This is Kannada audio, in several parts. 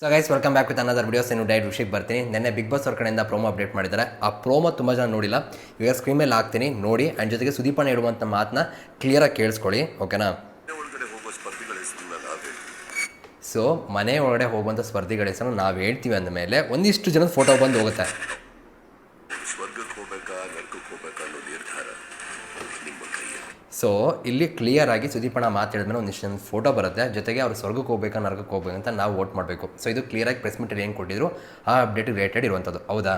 So guys welcome back with another videos ಏನು ಡೈಟ್ ವಿಷಯಕ್ಕೆ ಬರ್ತೀನಿ. ನೆನ್ನೆ ಬಿಗ್ ಬಾಸ್ ಅವ್ರ ಕಡೆಯಿಂದ ಪ್ರೋಮೋ ಅಪ್ಡೇಟ್ ಮಾಡಿದ್ದಾರೆ. ಆ ಪ್ರೋಮೋ ತುಂಬ ಜನ ನೋಡಿಲ್ಲ. ಇವಾಗ ಸ್ಕ್ರೀನ್ ಮೇಲೆ ಹಾಕ್ತೀನಿ. ನೋಡಿ ಆ್ಯಂಡ್ ಜೊತೆಗೆ ಸುದೀಪಣ್ಣ ಇಡುವಂಥ ಮಾತನ್ನ ಕ್ಲಿಯರಾಗಿ ಕೇಳಿಸ್ಕೊಳ್ಳಿ. ಓಕೆನಾ ಸೊ ಮನೆ ಒಳಗಡೆ ಹೋಗುವಂಥ ಸ್ಪರ್ಧಿಗಳ ಹೆಸರು ನಾವು ಹೇಳ್ತೀವಿ ಅಂದಮೇಲೆ ಒಂದಿಷ್ಟು ಜನದ ಫೋಟೋ ಬಂದು ಹೋಗುತ್ತೆ. ಸೊ ಇಲ್ಲಿ ಕ್ಲಿಯರ್ ಆಗಿ ಸುದೀಪಣ್ಣ ಮಾತಾಡಿದ್ಮೇಲೆ ಒಂದಿಷ್ಟು ಜನ ಫೋಟೋ ಬರುತ್ತೆ. ಜೊತೆಗೆ ಅವ್ರು ಸ್ವರ್ಗಕ್ಕೆ ಹೋಗ್ಬೇಕಾ ನರ್ಗಕ್ಕೆ ಹೋಗ್ಬೇಕು ಅಂತ ನಾವು ವೋಟ್ ಮಾಡಬೇಕು. ಸೊ ಇದು ಕ್ಲಿಯರಾಗಿ ಪ್ರೆಸ್ ಮೀಟಲ್ಲಿ ಏನು ಕೊಟ್ಟಿದ್ರು, ಆ ಅಪ್ಡೇಟ್ ರಿಲೇಟೆಡ್ ಇರುವಂಥದ್ದು ಹೌದಾ?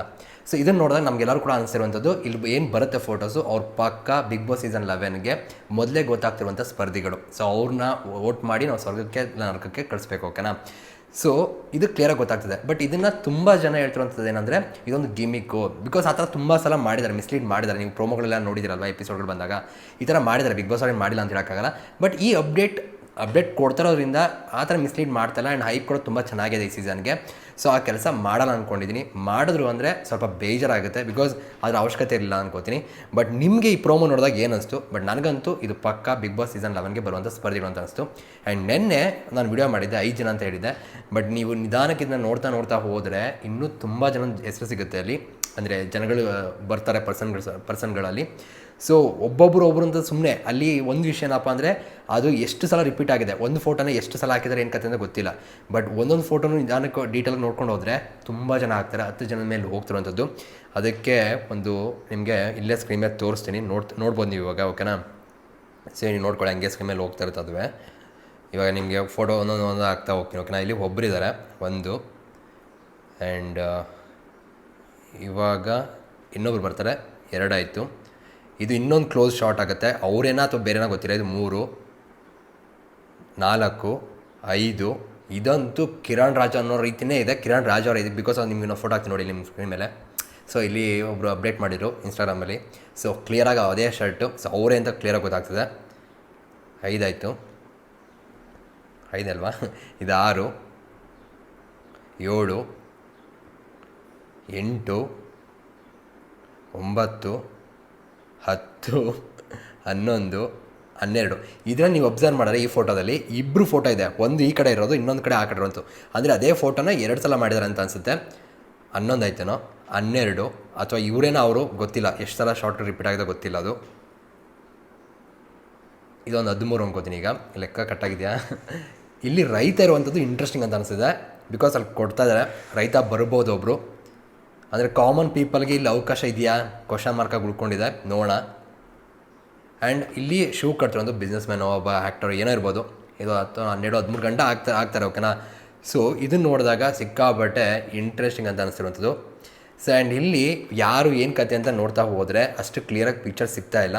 ಸೊ ಇದನ್ನು ನೋಡಿದಾಗ ನಮಗೆಲ್ಲರೂ ಕೂಡ ಅನಿಸಿರುವಂಥದ್ದು ಇಲ್ಲಿ ಏನು ಬರುತ್ತೆ ಫೋಟೋಸು ಅವ್ರ ಪಕ್ಕ ಬಿಗ್ ಬಾಸ್ ಸೀಸನ್ ಲೆವೆನ್ಗೆ ಮೊದಲೇ ಗೊತ್ತಾಗ್ತಿರುವಂಥ ಸ್ಪರ್ಧಿಗಳು. ಸೊ ಅವ್ರನ್ನ ವೋಟ್ ಮಾಡಿ ನಾವು ಸ್ವರ್ಗಕ್ಕೆ ನರಕಕ್ಕೆ ಕಳಿಸ್ಬೇಕು ಓಕೆನಾ ಸೊ ಇದು ಕ್ಲಿಯರಾಗಿ ಗೊತ್ತಾಗ್ತದೆ. ಬಟ್ ಇದನ್ನು ತುಂಬ ಜನ ಹೇಳ್ತಿರುವಂಥದ್ದು ಏನಂದರೆ, ಇದೊಂದು ಗಿಮಿಕ್ಕು ಬಿಕಾಸ್ ಆ ಥರ ತುಂಬ ಸಲ ಮಾಡಿದ್ದಾರೆ ಮಿಸ್ಲೀಡ್ ಮಾಡಿದ್ದಾರೆ. ನೀವು ಪ್ರೋಮೋಗಳೆಲ್ಲ ನೋಡಿದಿರಲ್ವ ಎಪಿಸೋಡ್ಗಳು ಬಂದಾಗ? ಈ ಥರ ಮಾಡಿದ್ದಾರೆ ಬಿಗ್ ಬಾಸ್ ಅವ್ರಿಗೆ ಮಾಡಿಲ್ಲ ಅಂತ ಹೇಳೋಕ್ಕಾಗಲ್ಲ. ಬಟ್ ಈ ಅಪ್ಡೇಟ್ ಅಪ್ಡೇಟ್ ಕೊಡ್ತಿರೋದ್ರಿಂದ ಆ ಥರ ಮಿಸ್ಲೀಡ್ ಮಾಡ್ತಲ್ಲ ಆ್ಯಂಡ್ ಹೈಪ್ ಕೂಡ ತುಂಬ ಚೆನ್ನಾಗಿದೆ ಈ ಸೀಸನ್ಗೆ ಸೊ ಆ ಕೆಲಸ ಮಾಡಲ್ಲ ಅಂದ್ಕೊಂಡಿದ್ದೀನಿ ಮಾಡಿದ್ರು ಅಂದರೆ ಸ್ವಲ್ಪ ಬೇಜಾರಾಗುತ್ತೆ. ಬಿಕಾಸ್ ಅದರ ಅವಶ್ಯಕತೆ ಇಲ್ಲ ಅನ್ಕೋತೀನಿ. ಬಟ್ ನಿಮಗೆ ಈ ಪ್ರೋಮೋ ನೋಡಿದಾಗ ಏನು ಬಟ್ ನನಗಂತೂ ಇದು ಪಕ್ಕ ಬಿಗ್ ಬಾಸ್ ಸೀಸನ್ ಲೆವೆನ್ಗೆ ಬರುವಂಥ ಸ್ಪರ್ಧಿಗಳು ಅಂತ ಅನಿಸ್ತು. ಆ್ಯಂಡ್ ನಿನ್ನೆ ನಾನು ವಿಡಿಯೋ ಮಾಡಿದ್ದೆ, ಐದು ಜನ ಅಂತ ಹೇಳಿದ್ದೆ. ಬಟ್ ನೀವು ನಿಧಾನಕ್ಕೆ ಇದನ್ನ ನೋಡ್ತಾ ನೋಡ್ತಾ ಹೋದರೆ ಇನ್ನೂ ತುಂಬ ಜನ ಹೆಸರು ಸಿಗುತ್ತೆ ಅಲ್ಲಿ. ಅಂದರೆ ಜನಗಳು ಬರ್ತಾರೆ ಪರ್ಸನ್ಗಳು ಪರ್ಸನ್ಗಳಲ್ಲಿ ಸೊ ಒಬ್ಬೊಬ್ಬರು ಒಬ್ಬರು ಅಂತ ಸುಮ್ಮನೆ ಅಲ್ಲಿ ಒಂದು ವಿಷಯ ಏನಪ್ಪ ಅಂದರೆ, ಅದು ಎಷ್ಟು ಸಲ ರಿಪೀಟ್ ಆಗಿದೆ, ಒಂದು ಫೋಟೋನ ಎಷ್ಟು ಸಲ ಹಾಕಿದ್ದಾರೆ, ಏನು ಕತೆ ಅಂತ ಗೊತ್ತಿಲ್ಲ. ಬಟ್ ಒಂದೊಂದು ಫೋಟೋನು ನಿಧಾನಕ್ಕೆ ಡೀಟೇಲ್ ನೋಡ್ಕೊಂಡು ಹೋದರೆ ತುಂಬ ಜನ ಆಗ್ತಾರೆ ಹತ್ತು ಜನದ ಮೇಲೆ ಹೋಗ್ತಿರುವಂಥದ್ದು. ಅದಕ್ಕೆ ಒಂದು ನಿಮಗೆ ಇಲ್ಲೇ ಸ್ಕ್ರೀನ್ ಮೇಲೆ ತೋರಿಸ್ತೀನಿ, ನೋಡ್, ನೋಡ್ಬೋದು ನೀವು ಇವಾಗ ಓಕೆನಾ ಸರಿ, ನೀವು ನೋಡ್ಕೊಳ್ಳಿ, ಹಂಗೆ ಸ್ಕ್ರೀನ್ ಮೇಲೆ ಹೋಗ್ತಾ ಇರುತ್ತೆ ಅದುವೇ ಇವಾಗ ನಿಮಗೆ ಫೋಟೋ ಒಂದೊಂದು ಒಂದು ಹಾಕ್ತಾ ಹೋಗ್ತೀನಿ ಓಕೆನಾ ಇಲ್ಲಿ ಒಬ್ಬರಿದ್ದಾರೆ ಒಂದು ಆ್ಯಂಡ್ ಇವಾಗ ಇನ್ನೊಬ್ರು ಬರ್ತಾರೆ, ಎರಡಾಯಿತು. ಇದು ಇನ್ನೊಂದು ಕ್ಲೋಸ್ ಶಾಟ್ ಆಗುತ್ತೆ. ಅವರೇನಾ ಅಥವಾ ಬೇರೆನಾ ಗೊತ್ತಿಲ್ಲ. ಇದು ಮೂರು, ನಾಲ್ಕು, ಐದು. ಇದಂತೂ ಕಿರಣ್ ರಾಜ ಅನ್ನೋ ರೀತಿಯೇ ಇದೆ. ಕಿರಣ್ ರಾಜ ಅವ್ರ ಇದು ಬಿಕಾಸ್ ಅವ್ರು ನಿಮ್ಗೆ ನಾವು ಫೋಟೋ ಹಾಕ್ತೀನಿ ನೋಡಿ ನಿಮ್ಮ ಸ್ಕ್ರೀನ್ ಮೇಲೆ. ಸೊ ಇಲ್ಲಿ ಒಬ್ಬರು ಅಪ್ಡೇಟ್ ಮಾಡಿದ್ರು ಇನ್ಸ್ಟಾಗ್ರಾಮಲ್ಲಿ ಸೊ ಕ್ಲಿಯರಾಗಿ ಅದೇ ಶರ್ಟು ಸೊ ಅವರೇ ಅಂತ ಕ್ಲಿಯರಾಗಿ ಗೊತ್ತಾಗ್ತದೆ. ಐದಾಯಿತು. ಐದಲ್ವಾ? ಇದು ಆರು, ಏಳು ಎಂಟು, ಒಂಬತ್ತು, ಹತ್ತು, ಹನ್ನೊಂದು, ಹನ್ನೆರಡು. ಇದನ್ನು ನೀವು ಅಬ್ಸರ್ವ್ ಮಾಡಿದ್ರೆ ಈ ಫೋಟೋದಲ್ಲಿ ಇಬ್ಬರು ಫೋಟೋ ಇದೆ. ಒಂದು ಈ ಕಡೆ ಇರೋದು, ಇನ್ನೊಂದು ಕಡೆ ಆ ಕಡೆ ಇರೋದು. ಅಂದರೆ ಅದೇ ಫೋಟೋನ ಎರಡು ಸಲ ಮಾಡಿದಾರೆ ಅಂತ ಅನಿಸುತ್ತೆ. ಹನ್ನೊಂದು ಆಯ್ತೇನೋ? ಹನ್ನೆರಡು. ಅಥವಾ ಇವರೇನೋ ಅವರು? ಗೊತ್ತಿಲ್ಲ. ಎಷ್ಟು ಸಲ ಶಾರ್ಟ್ ರಿಪೀಟ್ ಆಗಿದೆ ಗೊತ್ತಿಲ್ಲ ಅದು. ಇದೊಂದು ಹದಿಮೂರು ಅನ್ಕೋತೀನಿ ಈಗ. ಲೆಕ್ಕ ಕಟ್ಟಾಗಿದೆಯಾ? ಇಲ್ಲಿ ರೈತ ಇರುವಂಥದ್ದು ಇಂಟ್ರೆಸ್ಟಿಂಗ್ ಅಂತ ಅನಿಸಿದೆ ಬಿಕಾಸ್ ಅಲ್ಲಿ ಕೊಡ್ತಾ ಇದ್ದಾರೆ ರೈತ ಬರ್ಬೋದು ಒಬ್ಬರು ಅಂದರೆ ಕಾಮನ್ ಪೀಪಲ್ಗೆ ಇಲ್ಲಿ ಅವಕಾಶ ಇದೆಯಾ? ಕ್ವಶನ್ ಮಾರ್ಕಾಗಿ ಉಳ್ಕೊಂಡಿದೆ. ನೋಡೋಣ. ಆ್ಯಂಡ್ ಇಲ್ಲಿ ಶೂ ಒಂದು ಬಿಸ್ನೆಸ್ ಮ್ಯಾನ್ ಒಬ್ಬ ಆ್ಯಕ್ಟರ್ ಏನೋ ಇರ್ಬೋದು. ಇದು ಹತ್ತು, ಹನ್ನೆರಡು, ಹದಿಮೂರು ಗಂಟೆ ಆಗ್ತಾ, ಆಗ್ತಾರೆ ಓಕೆನಾ ಸೊ ಇದನ್ನು ನೋಡಿದಾಗ ಸಿಕ್ಕಾಬಟ್ಟೆ ಇಂಟ್ರೆಸ್ಟಿಂಗ್ ಅಂತ ಅನಿಸ್ತಿರುವಂಥದ್ದು ಸೊ ಆ್ಯಂಡ್ ಇಲ್ಲಿ ಯಾರು ಏನು ಕತೆ ಅಂತ ನೋಡ್ತಾ ಹೋದರೆ ಅಷ್ಟು ಕ್ಲಿಯರಾಗಿ ಪಿಕ್ಚರ್ ಸಿಗ್ತಾ ಇಲ್ಲ.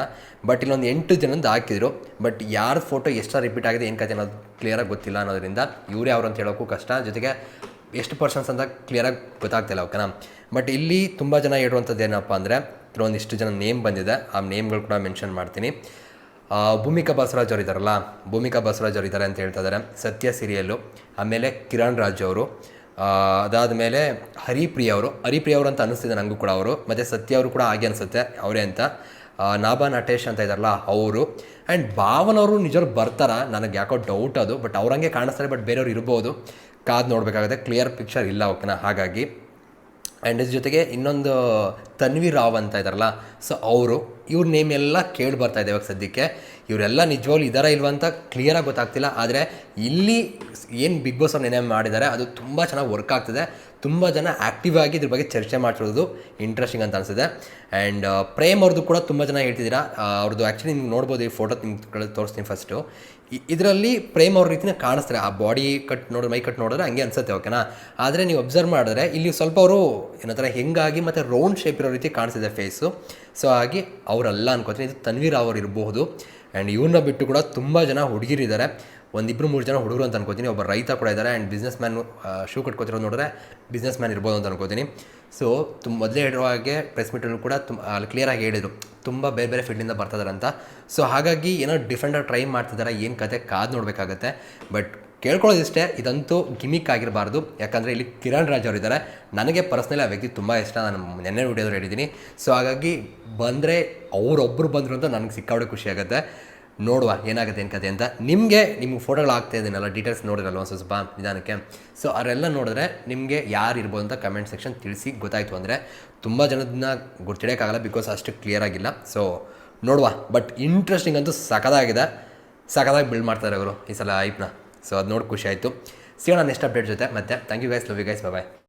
ಬಟ್ ಇಲ್ಲೊಂದು ಎಂಟು ಜನದ್ದು ಹಾಕಿದ್ರು. ಬಟ್ ಯಾರ ಫೋಟೋ ಎಷ್ಟು ರಿಪೀಟ್ ಆಗಿದೆ, ಏನು ಕತೆ ಅನ್ನೋದು ಕ್ಲಿಯರಾಗಿ ಗೊತ್ತಿಲ್ಲ ಅನ್ನೋದರಿಂದ ಇವರೇ ಅವರು ಅಂತ ಹೇಳೋಕ್ಕೂ ಕಷ್ಟ. ಜೊತೆಗೆ ಎಷ್ಟು ಪರ್ಸನ್ಸ್ ಅಂತ ಕ್ಲಿಯರಾಗಿ ಗೊತ್ತಾಗ್ತಿಲ್ಲ ಓಕೆನಾ? ಬಟ್ ಇಲ್ಲಿ ತುಂಬ ಜನ ಹೇಳುವಂಥದ್ದು ಏನಪ್ಪ ಅಂದರೆ ಕೆಲವೊಂದಿಷ್ಟು ಜನ ನೇಮ್ ಬಂದಿದೆ, ಆ ನೇಮ್ಗಳು ಕೂಡ ಮೆನ್ಷನ್ ಮಾಡ್ತೀನಿ. ಭೂಮಿಕಾ ಬಸವರಾಜ್ ಅವರು ಇದ್ದಾರಲ್ಲ, ಭೂಮಿಕಾ ಬಸವರಾಜ್ ಅವರು ಇದ್ದಾರೆ ಅಂತ ಹೇಳ್ತಾ ಇದ್ದಾರೆ, ಸತ್ಯ ಸೀರಿಯಲ್ಲು ಆಮೇಲೆ ಕಿರಣ್ ರಾಜ್ ಅವರು ಅದಾದ ಮೇಲೆ ಹರಿಪ್ರಿಯ ಅವರು. ಹರಿಪ್ರಿಯ ಅವರು ಅಂತ ಅನ್ನಿಸ್ತಿದೆ ನನಗೂ ಕೂಡ ಅವರು. ಮತ್ತು ಸತ್ಯ ಅವರು ಕೂಡ ಹಾಗೆ ಅನಿಸುತ್ತೆ, ಅವರೇ ಅಂತ. ನಾಭಾ ನಟೇಶ್ ಅಂತ ಇದ್ದಾರಲ್ಲ ಅವರು. ಆ್ಯಂಡ್ ಭಾವನವರು ನಿಜವ್ರು ಬರ್ತಾರ? ನನಗೆ ಯಾಕೋ ಡೌಟ್ ಅದು ಬಟ್ ಅವ್ರಂಗೆ ಕಾಣಿಸ್ತಾರೆ ಬಟ್ ಬೇರೆಯವ್ರು ಇರ್ಬೋದು. ಕಾದು ನೋಡಬೇಕಾಗುತ್ತೆ ಕ್ಲಿಯರ್ ಪಿಕ್ಚರ್ ಇಲ್ಲ ಓಕೆನಾ? ಹಾಗಾಗಿ ಆ್ಯಂಡ್ ಇದ್ರ ಜೊತೆಗೆ ಇನ್ನೊಂದು ತನ್ವಿ ರಾವ್ ಅಂತ ಇದ್ದಾರಲ್ಲ ಸೊ ಅವರು, ಇವ್ರ ನೇಮ್ ಎಲ್ಲ ಕೇಳಿ ಬರ್ತಾ ಇದೆ ಇವಾಗ ಸದ್ಯಕ್ಕೆ. ಇವರೆಲ್ಲ ನಿಜವಾಗ್ಲೂ ಇದಾರ ಇಲ್ವಾ ಅಂತ ಕ್ಲಿಯರಾಗಿ ಗೊತ್ತಾಗ್ತಿಲ್ಲ. ಆದರೆ ಇಲ್ಲಿ ಏನು ಬಿಗ್ ಬಾಸ್ ಅವ್ರು ನೆನೆ ಮಾಡಿದ್ದಾರೆ ಅದು ತುಂಬ ಚೆನ್ನಾಗಿ ವರ್ಕ್ ಆಗ್ತಿದೆ. ತುಂಬ ಜನ ಆ್ಯಕ್ಟಿವ್ ಆಗಿ ಇದ್ರ ಬಗ್ಗೆ ಚರ್ಚೆ ಮಾಡ್ತಿರೋದು ಇಂಟ್ರೆಸ್ಟಿಂಗ್ ಅಂತ ಅನಿಸಿದೆ ಆ್ಯಂಡ್ ಪ್ರೇಮ್ ಅವ್ರದ್ದು ಕೂಡ ತುಂಬ ಜನ ಹೇಳ್ತಿದ್ದೀರಾ ಅವ್ರದ್ದು ಆ್ಯಕ್ಚುಲಿ ನಿಮ್ಗೆ ನೋಡ್ಬೋದು ಈ ಫೋಟೋ ನಿಮ್ಗೆ ತೋರಿಸ್ತೀನಿ ಫಸ್ಟು ಇದರಲ್ಲಿ ಪ್ರೇಮ್ ಅವ್ರ ರೀತಿನ ಕಾಣಿಸ್ತಾರೆ. ಆ ಬಾಡಿ ಕಟ್ ನೋಡಿದ್ರೆ ಮೈ ಕಟ್ ನೋಡಿದ್ರೆ ಹಂಗೆ ಅನ್ಸುತ್ತೆ ಓಕೆನಾ ಆದರೆ ನೀವು ಅಬ್ಸರ್ವ್ ಮಾಡಿದ್ರೆ ಇಲ್ಲಿ ಸ್ವಲ್ಪ ಅವರು ಏನಂತಾರೆ, ಹೆಂಗಾಗಿ ಮತ್ತು ರೌಂಡ್ ಶೇಪ್ ಇರೋ ರೀತಿ ಕಾಣಿಸಿದೆ ಫೇಸು ಸೊ ಹಾಗೆ ಅವರಲ್ಲ ಅನ್ಕೋತೀನಿ. ಇದು ತನ್ವೀರ್ ಅವರು ಇರಬಹುದು ಆ್ಯಂಡ್ ಇವ್ರನ್ನ ಬಿಟ್ಟು ಕೂಡ ತುಂಬ ಜನ ಹುಡುಗಿರಿದ್ದಾರೆ ಒಂದಿಬ್ಬರು ಮೂರು ಜನ ಹುಡುಗರು ಅಂತ ಅನ್ಕೋತೀನಿ. ಒಬ್ಬ ರೈತ ಕೂಡ ಇದ್ದಾರೆ ಆ್ಯಂಡ್ ಬಿಸ್ನೆಸ್ ಮ್ಯಾನ್ ಶೂ ಕಟ್ಕೋತಿರೋದು ನೋಡಿದ್ರೆ ಬಿಸ್ನೆಸ್ ಮ್ಯಾನ್ ಇರ್ಬೋದು ಅಂತ ಅನ್ಕೋತೀನಿ. ಸೊ ತುಂಬ ಮೊದಲೇ ಹೇಳಿರೋ ಹಾಗೆ ಪ್ರೆಸ್ ಮೀಟಲ್ಲೂ ಕೂಡ ತುಂಬ ಅಲ್ಲಿ ಕ್ಲಿಯರಾಗಿ ಹೇಳಿದರು. ತುಂಬ ಬೇರೆ ಬೇರೆ ಫೀಲ್ಡಿಂದ ಬರ್ತಿದ್ದಾರೆ ಅಂತ. ಸೊ ಹಾಗಾಗಿ ಏನೋ ಡಿಫ್ರೆಂಟಾಗಿ ಟ್ರೈ ಮಾಡ್ತಿದ್ದಾರೆ ಏನು ಕತೆ ಕಾದು ನೋಡಬೇಕಾಗತ್ತೆ. ಬಟ್ ಕೇಳ್ಕೊಳ್ಳೋದಿಷ್ಟೇ, ಇದಂತೂ ಗಿಮಿಕ್ ಆಗಿರಬಾರ್ದು. ಯಾಕಂದರೆ ಇಲ್ಲಿ ಕಿರಣ್ ರಾಜ್ ಅವರು ಇದ್ದಾರೆ ನನಗೆ ಪರ್ಸ್ನಲಿ ಆ ವ್ಯಕ್ತಿ ತುಂಬ ಇಷ್ಟ. ನಾನು ನೆನ್ನೆ ವಿಡಿಯೋದಲ್ಲಿ ಹೇಳಿದ್ದೀನಿ. ಸೊ ಹಾಗಾಗಿ ಬಂದರೆ ಅವರೊಬ್ಬರು ಬಂದರು ಅಂತ ನನಗೆ ಸಿಕ್ಕಾಬಡೆ ಖುಷಿ ಆಗುತ್ತೆ. ನೋಡುವ ಏನಾಗುತ್ತೆ, ಏನು ಕತೆ ಅಂತ. ನಿಮಗೆ ನಿಮ್ಗೆ ಫೋಟೋಗಳು ಆಗ್ತಾ ಇದ್ದೀನಲ್ಲ ಡೀಟೇಲ್ಸ್ ಒಂದು ಸ್ವಲ್ಪ ನಿಧಾನಕ್ಕೆ. ಸೊ ಅವರೆಲ್ಲ ನೋಡಿದ್ರೆ ನಿಮಗೆ ಯಾರು ಇರ್ಬೋದು ಅಂತ ಕಮೆಂಟ್ ಸೆಕ್ಷನ್ ತಿಳಿಸಿ ಗೊತ್ತಾಯಿತು ಅಂದರೆ ತುಂಬ ಜನದನ್ನ ಗುರ್ತಿಡೋಕ್ಕಾಗಲ್ಲ ಬಿಕಾಸ್ ಅಷ್ಟು ಕ್ಲಿಯರ್ ಆಗಿಲ್ಲ. ಸೊ ನೋಡುವ. ಬಟ್ ಇಂಟ್ರೆಸ್ಟಿಂಗ್ ಅಂತೂ ಸಖತ್ತಾಗಿದೆ. ಸಖತ್ತಾಗಿ ಬಿಲ್ಡ್ ಮಾಡ್ತಾರೆ ಅವರು ಈ ಸಲ ಐಪ್ನ ಸೊ ಅದು ನೋಡಿ ಖುಷಿ ಆಯಿತು. ಸಿಗೋಣ ನೆಕ್ಸ್ಟ್ ಅಪ್ಡೇಟ್ ಜೊತೆ. ಮತ್ತೆ thank you guys love you guys bye